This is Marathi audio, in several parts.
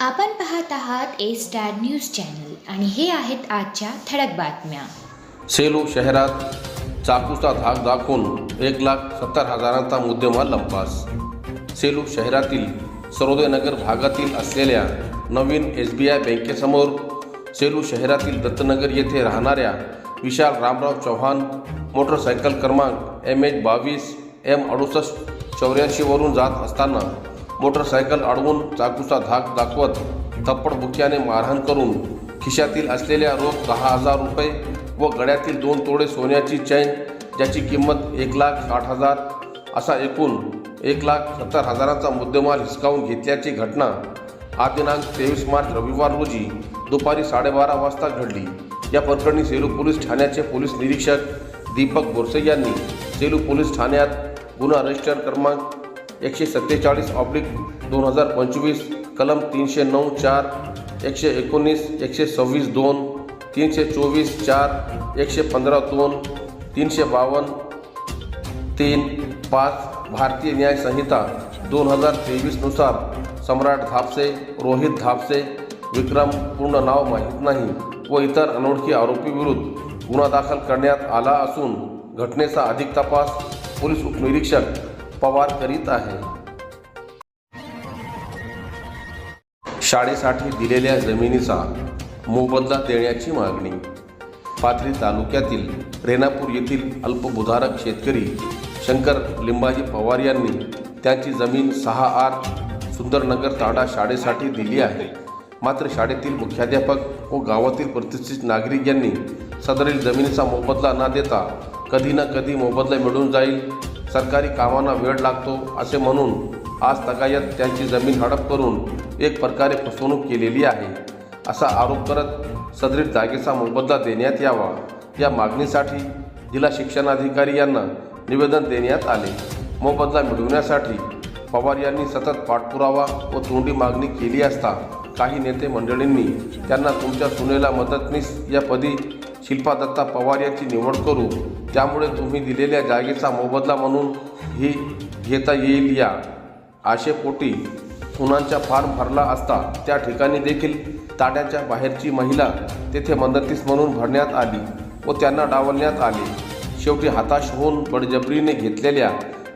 आपण पाहत आहात ए स्टार न्यूज चॅनल आणि हे आहेत आजच्या ठळक बातम्या. सेलू शहरात चाकूचा धाक दाखवून एक लाख सत्तर हजारांचा मुद्देमाल लंपास. सेलू शहरातील सरोदयनगर भागातील असलेल्या नवीन एस बी आय बँकेसमोर सेलू शहरातील दत्तनगर येथे राहणाऱ्या विशाल रामराव चव्हाण मोटरसायकल क्रमांक एम एच बावीस एम अडुसष्ट चौऱ्याऐंशीवरून जात असताना मोटरसायकल अडवून चाकूचा धाक दाखवत थप्पड मारहाण करून खिशातील असलेल्या रोख दहा हजार रुपये व गळ्यातील दोन तोडे सोन्याची चैन ज्याची किंमत एक लाख साठ हजार असा एकूण एक लाख सत्तर हजाराचा मुद्देमाल हिसकावून घेतल्याची घटना आज दिनांक तेवीस मार्च रविवार रोजी दुपारी साडेबारा वाजता घडली. या प्रकरणी सेलू पोलीस ठाण्याचे पोलीस निरीक्षक दीपक बोरसे यांनी सेलू पोलीस ठाण्यात गुन्हा रजिस्टर क्रमांक एकशे सत्तेचाळीस ऑब्लिक दोन हजार पंचवीस कलम तीनशे नऊ चार एकशे एकोणीस एकशे सव्वीस दोन तीनशे चोवीस चार एकशे पंधरा दोन तीनशे बावन्न तीन पाच भारतीय न्याय संहिता दोन हजार तेवीसनुसार सम्राट धापसे रोहित धापसे विक्रम पूर्ण नाव माहीत नाही व इतर अनोळखी आरोपीविरुद्ध गुन्हा दाखल करण्यात आला असून घटनेचा अधिक तपास पोलीस उपनिरीक्षक पवार करीत आहे. शाळेसाठी दिलेल्या जमिनीचा मोबदला देण्याची मागणी. पाथरी तालुक्यातील रेणापूर येथील अल्पभूधारक शेतकरी शंकर लिंबाजी पवार यांनी त्यांची जमीन सहा आर सुंदरनगर ताडा शाळेसाठी दिली आहे. मात्र शाळेतील मुख्याध्यापक व गावातील प्रतिष्ठित नागरिक यांनी सदरील जमिनीचा मोबदला न देता कधी ना कधी मोबदला मिळून जाईल सरकारी कामांना वेळ लागतो असे म्हणून आज तगायत त्यांची जमीन हडप करून एक प्रकारे फसवणूक केलेली आहे. असा आरोप करत सदरीत जागेचा मोबदला देण्यात यावा या मागणीसाठी जिल्हा शिक्षणाधिकारी यांना निवेदन देण्यात आले. मोबदला मिळवण्यासाठी पवार यांनी सतत पाठपुरावा व तोंडी मागणी केली असता काही नेते मंडळींनी त्यांना तुमच्या सुनेला मदतनीस या पदी शिल्पा दत्ता पवार यांची निवड करू त्यामुळे तुम्ही दिलेल्या जागेचा मोबदला म्हणून ही घेता येईल या. आशेपोटी खुनांचा फार्म भरला असता त्या ठिकाणी देखील ताड्याच्या बाहेरची महिला तेथे मदतीस म्हणून भरण्यात आली व त्यांना डावलण्यात आले. शेवटी हताश होऊन बडजबरीने घेतलेल्या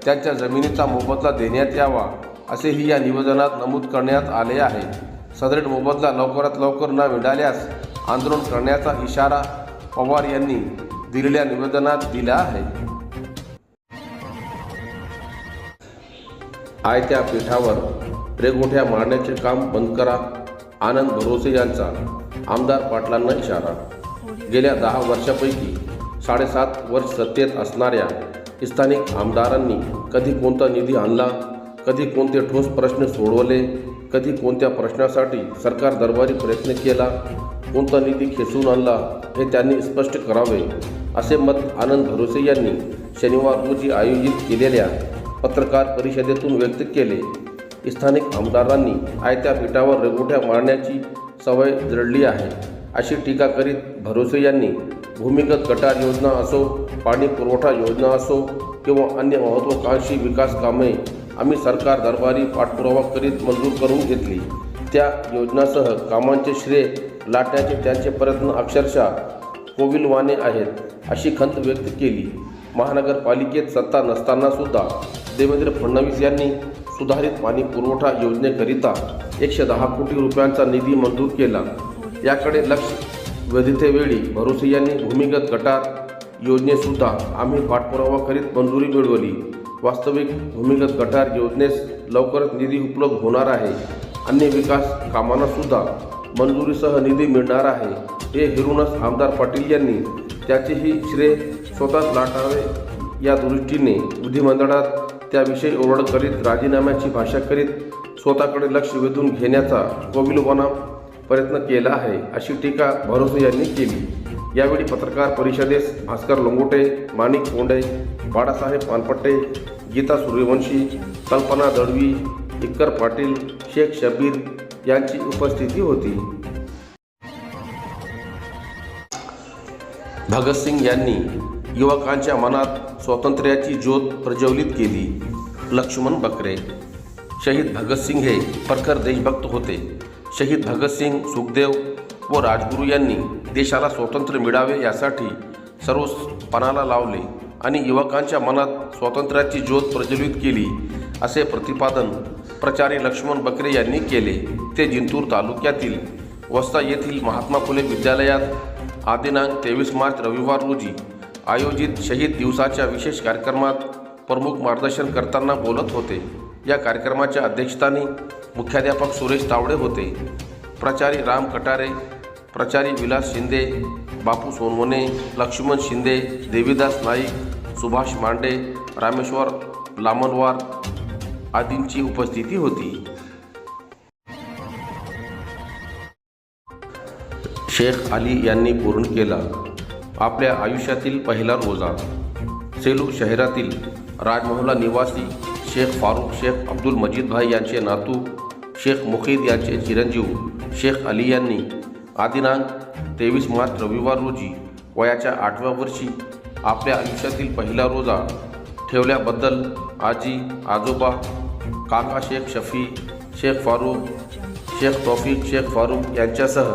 त्यांच्या जमिनीचा मोबदला देण्यात यावा असेही या निवेदनात नमूद करण्यात आले आहे. सदरेट मोबदला लवकरात लवकर न मिळाल्यास आंदोलन करण्याचा इशारा पवार यांनी दिलेल्या निवेदनात दिला आहे. आयत्या पीठावर रेगोठ्या मारण्याचे काम बंद करा. आनंद भरोसे यांचा आमदार पाटलांना इशारा. गेल्या दहा वर्षापैकी साडेसात वर्ष सत्तेत असणाऱ्या स्थानिक आमदारांनी कधी कोणता निधी आणला कधी कोणते ठोस प्रश्न सोडवले कधी कोणत्या प्रश्नासाठी सरकार दरबारी प्रयत्न केला कोणता निधी खेचून आणला हे त्यांनी स्पष्ट करावे असे मत आनंद भरोसे यांनी शनिवार रोजी आयोजित केलेल्या पत्रकार परिषदेतून व्यक्त केले. स्थानिक आमदारांनी आयत्या पीठावर रेगोट्या मारण्याची सवय जडली आहे अशी टीका करीत भरोसे यांनी भूमिगत गटार योजना असो पाणी पुरवठा योजना असो किंवा अन्य महत्त्वाकांक्षी विकास कामे आम्ही सरकार दरबारी पाठपुरावा करीत मंजूर करून घेतली. त्या योजनासह कामांचे श्रेय लाटण्याचे त्यांचे प्रयत्न अक्षरशः कोविलवाने आहेत अशी खंत व्यक्त केली. महानगरपालिकेत सत्ता नसताना सुद्धा देवेंद्र फडणवीस यांनी सुधारित पाणी पुरवठा योजनेकरिता एकशे दहा कोटी रुपयांचा निधी मंजूर केला. याकडे लक्ष वेधितेवेळी भरोसे यांनी भूमिगत गटार योजनेसुद्धा आम्ही पाठपुरावा करीत मंजुरी मिळवली. वास्तविक भूमिगत गटार योजनेस लवकरच निधी उपलब्ध होणार आहे. अन्य विकास कामांनासुद्धा मंजुरीसह निधी मिळणार आहे हे हिरूनच आमदार पाटील यांनी त्याचेही श्रेय स्वतःच लाटावे या दृष्टीने विधिमंडळात त्याविषयी ओरड करीत राजीनाम्याची भाषा करीत स्वतःकडे लक्ष वेधून घेण्याचा कोविलवाना प्रयत्न केला आहे अशी टीका भरोसे यांनी केली. यावेळी पत्रकार परिषदेस भास्कर लोंगोटे माणिक कोंडे बाळासाहेब पानपट्टे गीता सूर्यवंशी कल्पना दळवी इक्कर पाटील शेख शबीर यांची उपस्थिती होती. भगतसिंग यांनी युवकांच्या मनात स्वातंत्र्याची ज्योत प्रज्वलित केली. लक्ष्मण बकरे शहीद भगतसिंग हे प्रखर देशभक्त होते. शहीद भगतसिंग सुखदेव व राजगुरू यांनी देशाला स्वातंत्र्य मिळावे यासाठी सर्व पणाला लावले आणि युवकांच्या मनात स्वातंत्र्याची ज्योत प्रज्वलित केली असे प्रतिपादन प्रचारी लक्ष्मण बकरे यांनी केले. ते जिंतूर तालुक्यातील वस्ता येथील महात्मा फुले विद्यालयात आदिनांक तेवीस मार्च रविवार रोजी आयोजित शहीद दिवसाच्या विशेष कार्यक्रमात प्रमुख मार्गदर्शन करताना बोलत होते. या कार्यक्रमाच्या अध्यक्षस्थानी मुख्याध्यापक सुरेश तावडे होते. प्राचारी राम कटारे प्राचारी विलास शिंदे बापू सोनवणे लक्ष्मण शिंदे देवीदास नाईक सुभाष मांडे रामेश्वर लामनवार आदींची उपस्थिती होती. शेख अली यांनी पूर्ण केला. आपल्या आयुष्यातील पहिला रोजा. सेलू शहरातील राजमहला निवासी शेख फारूक शेख अब्दुल मजीद भाई यांचे नातू शेख मुखीद यांचे चिरंजीव शेख अली यांनी आदिनांक तेवीस मार्च रविवार रोजी वयाच्या आठव्या वर्षी आपल्या आयुष्यातील पहिला रोजा ठेवल्याबद्दल आजी आजोबा काका शेख शफी शेख फारूक शेख तौफिक शेख फारूक यांच्यासह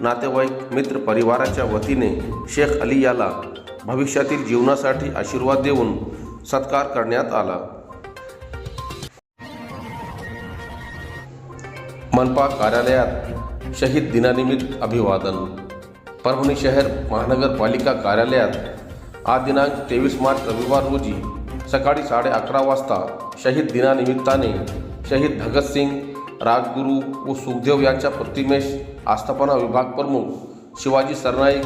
नातेवाईक मित्र परिवाराच्या वतीने शेख अली याला भविष्यातील जीवनासाठी आशीर्वाद देऊन सत्कार करण्यात आला. मनपा कार्यालयात शहीद दिनानिमित्त अभिवादन. परभणी शहर महानगरपालिका कार्यालयात आज दिनांक तेवीस मार्च रविवार रोजी सकाळी साडे अकरा वाजता शहीद दिनानिमित्ताने शहीद भगतसिंग राजगुरू व सुखदेव यांच्या प्रतिमेश आस्थापना विभाग प्रमुख शिवाजी सरनाईक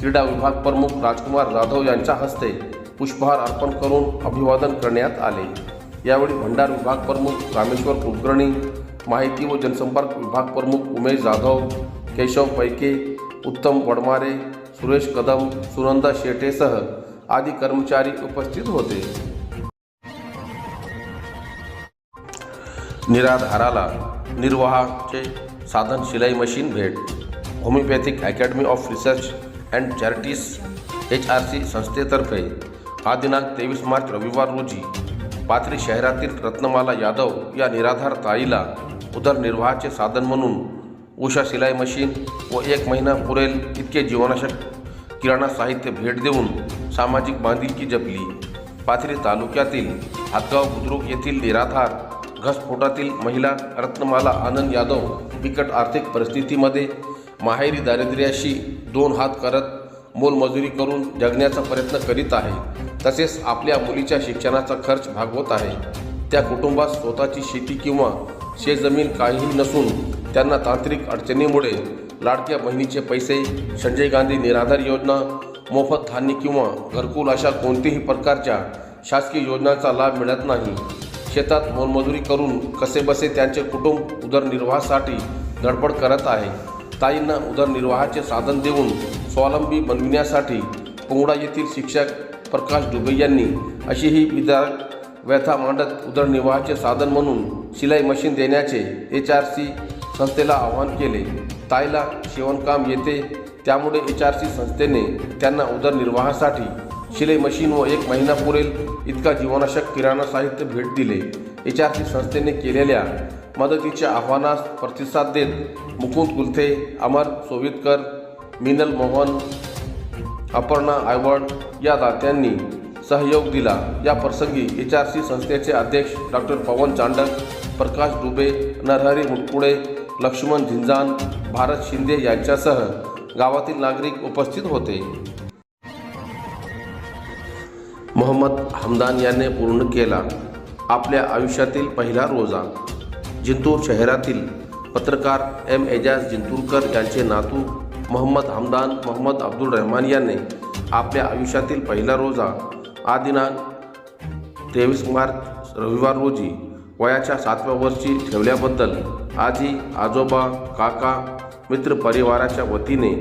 क्रीडा विभाग प्रमुख राजकुमार जाधव यांच्या हस्ते पुष्पहार अर्पण करून अभिवादन करण्यात आले. यावेळी भंडार विभाग प्रमुख रामेश्वर कुलकर्णी माहिती व जनसंपर्क विभाग प्रमुख उमेश जाधव केशव पैके उत्तम वडमारे सुरेश कदम सुनंदा शेटेसह आदी कर्मचारी उपस्थित होते. निराधाराला निर्वाहाचे साधन शिलाई मशीन भेट. Homeopathic academy of research and charities H R C संस्थेतर्फे हा दिनांक तेवीस मार्च रविवार रोजी पाथरी शहरातील रत्नमाला यादव या निराधार ताईला उदरनिर्वाहाचे साधन म्हणून उषा शिलाई मशीन व एक महिना पुरेल इतके जीवनाशक किराणा साहित्य भेट देऊन सामाजिक बांधिलकी जपली. पाथरी तालुक्यातील हातगाव बुद्रुक येथील निराधार घटस्फोटातील महिला रत्नमाला आनंद यादव बिकट आर्थिक परिस्थितीमध्ये माहेरी दारिद्र्याशी दोन हात करत मोलमजुरी करून जगण्याचा प्रयत्न करीत आहे. तसेच आपल्या मुलीच्या शिक्षणाचा खर्च भागवत आहे. त्या कुटुंबात स्वतःची शेती किंवा शेतजमीन काहीही नसून त्यांना तांत्रिक अडचणीमुळे लाडक्या बहिणीचे पैसे संजय गांधी निराधार योजना मोफत धान्य किंवा घरकुल अशा कोणत्याही प्रकारच्या शासकीय योजनांचा लाभ मिळत नाही. शेतात मोलमजुरी करून कसेबसे त्यांचे कुटुंब उदरनिर्वाहासाठी धडपड करत आहे. ताईंना उदरनिर्वाहाचे साधन देऊन स्वावलंबी बनविण्यासाठी पोंगडा येथील शिक्षक प्रकाश डुबे यांनी अशी ही विदारक व्यथा मांडत उदरनिर्वाहाचे साधन म्हणून शिलाई मशीन देण्याचे एच आर सी संस्थेला आवाहन केले. ताईला शिवणकाम येते त्यामुळे एच आर सी संस्थेने त्यांना उदरनिर्वाहासाठी शिलाई मशीन व एक महिना पुरेल इतका जीवनाशक किराणा साहित्य भेट दिले. एच आर सी संस्थेने केलेल्या मदतीच्या आव्हानास प्रतिसाद देत मुकुंद गुलथे अमर सोवितकर मिनल मोहन अपर्णा आयवड या दात्यांनी सहयोग दिला. या प्रसंगी एच आर सी संस्थेचे अध्यक्ष डॉक्टर पवन चांडक प्रकाश दुबे नरहरी मुटकुळे लक्ष्मण झिंजान भारत शिंदे यांच्यासह गावातील नागरिक उपस्थित होते. मोहम्मद हमदान याने पूर्ण केला आपल्या आयुष्यातील पहिला रोजा. जिंतूर शहरातील पत्रकार एम एजाज जिंतूरकर यांचे नातू मोहम्मद हमदान मोहम्मद अब्दुल रहमान यांनी आपल्या आयुष्यातील पहिला रोजा हा दिनांक तेवीस मार्च रविवार रोजी वयाच्या सातव्या वर्षी ठेवल्याबद्दल आजी आजोबा काका मित्र परिवाराच्या वतीने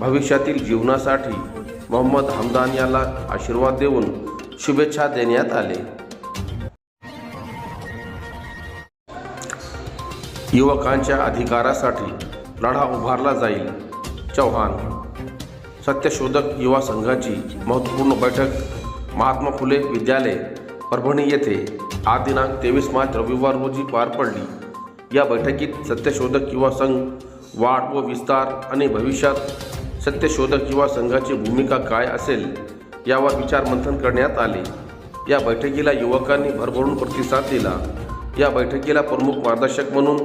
भविष्यातील जीवनासाठी मोहम्मद हमदान याला आशीर्वाद देऊन शुभेच्छा देण्यात आले. युवकांच्या अधिकारासाठी लढा उभारला जाईल. चौहान सत्यशोधक युवा संघाची महत्त्वपूर्ण बैठक महात्मा फुले विद्यालय परभणी येथे आज दिनांक तेवीस मार्च रविवार रोजी पार पडली. या बैठकीत सत्यशोधक युवा संघ वाढ व विस्तार आणि भविष्यात सत्यशोधक युवा संघाची भूमिका काय असेल यावर विचारमंथन करण्यात आले. या बैठकीला युवकांनी भरभरून प्रतिसाद दिला. या बैठकीला प्रमुख मार्गदर्शक म्हणून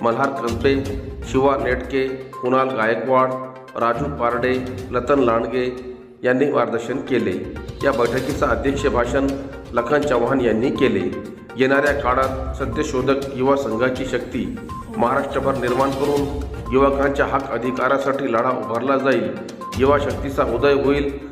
मल्हार कसबे शिवा नेटके कुणाल गायकवाड राजू पारडे लतन लांडगे यांनी मार्गदर्शन केले. या बैठकीचं अध्यक्ष भाषण लखन चव्हाण यांनी केले. येणाऱ्या काळात सत्यशोधक युवा संघाची शक्ती महाराष्ट्रभर निर्माण करून युवकांच्या हक अधिकारासाठी लढा उभारला जाईल. युवा शक्तीचा उदय होईल